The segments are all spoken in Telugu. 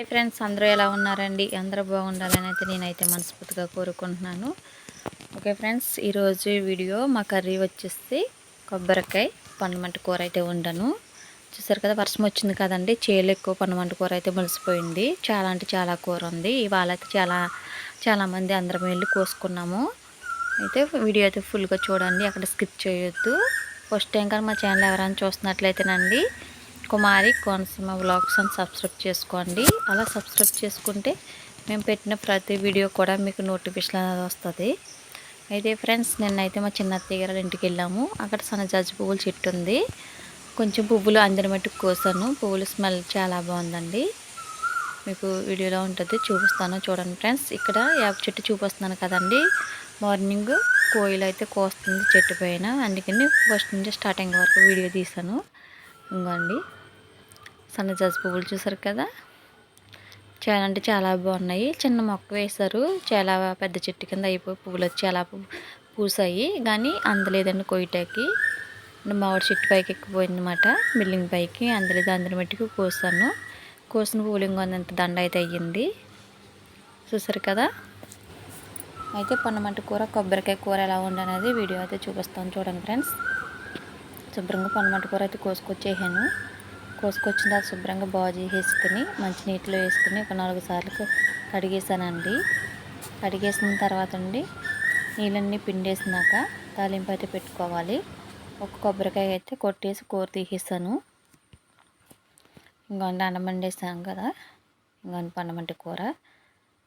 హాయ్ ఫ్రెండ్స్ అందరూ ఎలా ఉన్నారండి? అందరూ బాగుండాలని అయితే నేనైతే మనస్ఫూర్తిగా కోరుకుంటున్నాను. ఓకే ఫ్రెండ్స్ ఈరోజు వీడియో మా కర్రీ వచ్చేసి కొబ్బరికాయ పండుమంట కూర అయితే ఉండను చూసారు కదా వర్షం వచ్చింది కదండి చేలు ఎక్కువ పండుమంట కూర అయితే ములిసిపోయింది. చాలా అంటే చాలా కూర ఉంది. ఇవాళ అయితే చాలా చాలామంది అందరం వెళ్ళి కోసుకున్నాము. అయితే వీడియో అయితే ఫుల్గా చూడండి అక్కడ స్కిప్ చేయొద్దు. ఫస్ట్ టైం కానీ మా ఛానల్ ఎవరైనా చూస్తున్నట్లయితేనండి కుమారి కోనసీమ బ్లాగ్స్ అని సబ్స్క్రైబ్ చేసుకోండి. అలా సబ్స్క్రైబ్ చేసుకుంటే మేము పెట్టిన ప్రతి వీడియో కూడా మీకు నోటిఫికేషన్ అనేది వస్తుంది. అయితే ఫ్రెండ్స్ నిన్నైతే మా చిన్న అత్తయ్య గారి ఇంటికి వెళ్ళాము. అక్కడ సన్నజాజి పువ్వుల చెట్టు ఉంది. కొంచెం పువ్వులు అందరి మట్టుకు కోసాను. పువ్వులు స్మెల్ చాలా బాగుందండి. మీకు వీడియోలో ఉంటుంది చూపిస్తాను. చూడండి ఫ్రెండ్స్ ఇక్కడ యాప చెట్టు చూపిస్తున్నాను కదండి. మార్నింగ్ కోయిలు అయితే కోస్తుంది చెట్టు పైన. అందుకని ఫస్ట్ నుంచి స్టార్టింగ్ వరకు వీడియో తీసాను. ఇంకోండి సన్నజాజి పువ్వులు చూసారు కదా? చాలా అంటే చాలా బాగున్నాయి. చిన్న మొక్క వేశారు. చాలా పెద్ద చెట్టు కింద అయిపోయి పువ్వులు వచ్చి చాలా పూసాయి. కానీ అందలేదండి కొయ్యటాకి మామిడి చెట్టు పైకి ఎక్కిపోయిందన్నమాట. బిల్డింగ్ పైకి అందలేదు. అందరి మట్టికి కోసాను. కోసిన పువ్వులు ఇంకొంత దండ అయితే అయ్యింది. చూసారు కదా? అయితే పొన్నమంట కూర కొబ్బరికాయ కూర ఎలా ఉండనేది వీడియో అయితే చూపిస్తాను చూడండి ఫ్రెండ్స్. శుభ్రంగా పొన్నమంట కూర అయితే కోసుకొచ్చేసాను. కోసుకొచ్చిన తర్వాత శుభ్రంగా బాగు చేసేసుకుని మంచి నీటిలో వేసుకుని ఒక నాలుగు సార్లు కడిగేసానండి కడిగేసిన తర్వాత అండి నీళ్ళన్నీ పిండేసినాక తాలింపు అయితే పెట్టుకోవాలి. ఒక కొబ్బరికాయ అయితే కొట్టేసి కూర తీసేసాను ఇంకొండ అన్నం కదా ఇంకొండ పండమంటి కూర.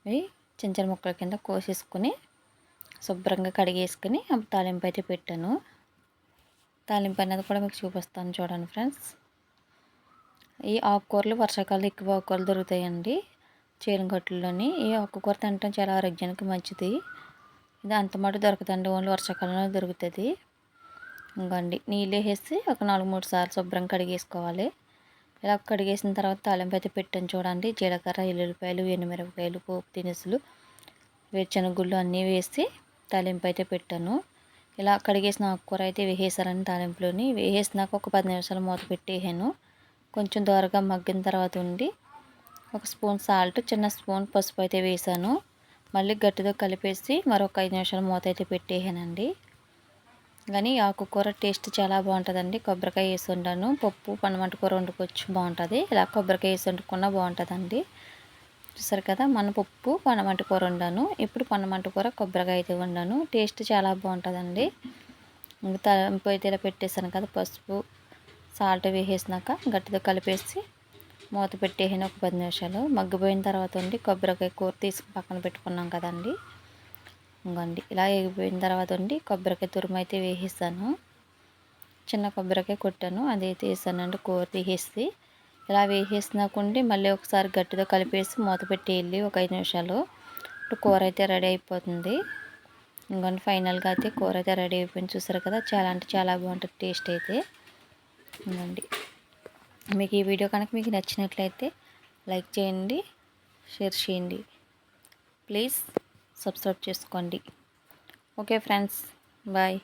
ఇవి చిన్న చిన్న ముక్కల కింద కోసేసుకుని శుభ్రంగా కడిగేసుకుని తాలింపు అయితే పెట్టాను. తాలింపు అనేది కూడా మీకు చూపిస్తాను చూడండి ఫ్రెండ్స్. ఈ ఆకుకూరలు వర్షాకాలం ఎక్కువ ఆకుకూరలు దొరుకుతాయండి. చీరంగట్టుల్లోని ఈ ఆకుకూర తినటం చాలా ఆరోగ్యానికి మంచిది. ఇది అంత మాట దొరకదండి ఓన్లీ వర్షాకాలంలో దొరుకుతుంది. ఇంకండి నీళ్ళు వేసేసి ఒక నాలుగు మూడు సార్లు శుభ్రం కడిగేసుకోవాలి. ఇలా కడిగేసిన తర్వాత తాలింపు అయితే పెట్టాను చూడండి. జీలకర్ర ఎల్లుల్లిపాయలు ఎనిమిరపకాయలు పోపు దినుసులు వేరుశనగుళ్ళు అన్నీ వేసి తాలింపు అయితే పెట్టాను. ఇలా కడిగేసిన ఆకుకూర అయితే వేసేసారని తాలింపులోని. వేసేసినాక ఒక పది నిమిషాలు మూత పెట్టేసాను కొంచెం దోరగా మగ్గిన తర్వాత ఉండి ఒక స్పూన్ సాల్ట్ చిన్న స్పూన్ పసుపు అయితే వేసాను. మళ్ళీ గట్టితో కలిపేసి మరొక ఐదు నిమిషాలు మూత అయితే పెట్టేసానండి. కానీ ఆకుకూర టేస్ట్ చాలా బాగుంటుందండి. కొబ్బరికాయ వేసి ఉండాను పప్పు పనమంట కూర వండుకోవచ్చు బాగుంటుంది. ఇలా కొబ్బరికాయ వేసి వండుకున్నా బాగుంటుందండి. చూసారు కదా మన పప్పు పనమంట కూర వండాను. ఇప్పుడు పనమంట కూర కొబ్బరికాయ అయితే వండాను. టేస్ట్ చాలా బాగుంటుందండి. తలంపు అయితే ఇలా పెట్టేశాను కదా పసుపు సాల్ట్ వేసేసినాక గట్టితో కలిపేసి మూత పెట్టేసిన ఒక పది నిమిషాలు. మగ్గిపోయిన తర్వాత ఉండి కొబ్బరికాయ కూర తీసుకుని పక్కన పెట్టుకున్నాం కదండి. ఇంకండి ఇలా ఎగిపోయిన తర్వాత ఉండి కొబ్బరికాయ తురుము అయితే వేసేసాను. చిన్న కొబ్బరికాయ కొట్టాను అది తీసానండి కూర తీసేసి. ఇలా వేసేసినాకుండి మళ్ళీ ఒకసారి గట్టితో కలిపేసి మూత పెట్టి వెళ్ళి ఒక ఐదు నిమిషాలు ఇప్పుడు కూర అయితే రెడీ అయిపోతుంది. ఇంకొండి ఫైనల్గా అయితే కూర అయితే రెడీ అయిపోయింది. చూసారు కదా చాలా అంటే చాలా బాగుంటుంది టేస్ట్ అయితే. ఉందండి. మీకు ఈ వీడియో కనుక మీకు నచ్చినట్లయితే లైక్ చేయండి షేర్ చేయండి. ప్లీజ్ సబ్స్క్రైబ్ చేసుకోండి. Okay friends bye.